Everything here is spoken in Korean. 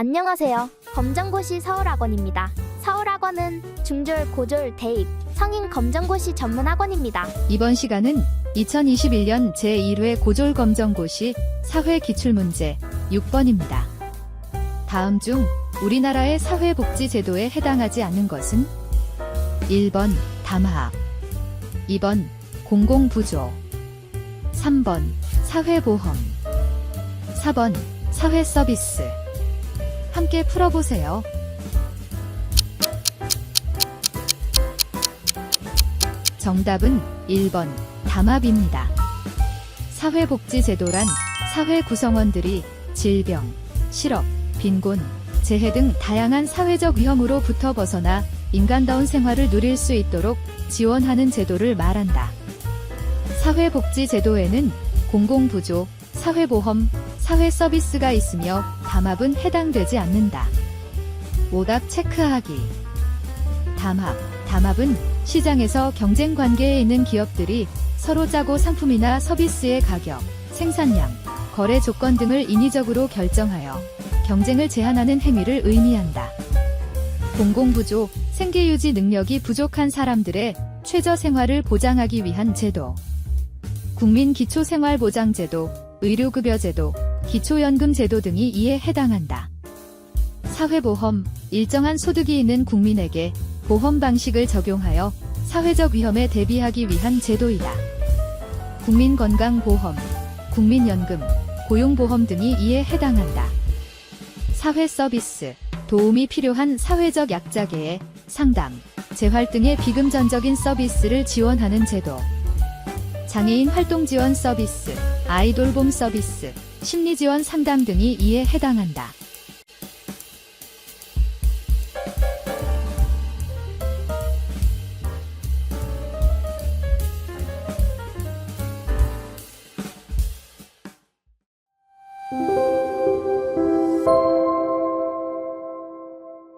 안녕하세요. 검정고시 서울학원입니다. 서울학원은 중졸, 고졸, 대입, 성인 검정고시 전문 학원입니다. 이번 시간은 2021년 제1회 고졸 검정고시 사회 기출문제 6번입니다. 다음 중 우리나라의 사회복지제도에 해당하지 않는 것은 1번 담합 2번 공공부조 3번 사회보험 4번 사회서비스 함께 풀어보세요. 정답은 1번 담합입니다. 사회복지제도란 사회 구성원들이 질병, 실업, 빈곤, 재해 등 다양한 사회적 위험으로부터 벗어나 인간다운 생활을 누릴 수 있도록 지원하는 제도를 말한다. 사회복지제도에는 공공부조, 사회보험, 사회 서비스가 있으며 담합은 해당되지 않는다. 오답 체크하기. 담합, 담합은 시장에서 경쟁 관계에 있는 기업들이 서로 짜고 상품이나 서비스의 가격, 생산량, 거래 조건 등을 인위적으로 결정하여 경쟁을 제한하는 행위를 의미한다. 공공부조, 생계유지 능력이 부족한 사람들의 최저 생활을 보장하기 위한 제도. 국민기초생활보장제도, 의료급여제도, 기초연금 제도 등이 이에 해당한다. 사회보험, 일정한 소득이 있는 국민에게 보험 방식을 적용하여 사회적 위험에 대비하기 위한 제도이다. 국민건강보험, 국민연금, 고용보험 등이 이에 해당한다. 사회서비스, 도움이 필요한 사회적 약자계의 상담, 재활 등의 비금전적인 서비스를 지원하는 제도. 장애인 활동 지원 서비스, 아이돌봄 서비스, 심리지원 상담 등이 이에 해당한다. 嗯。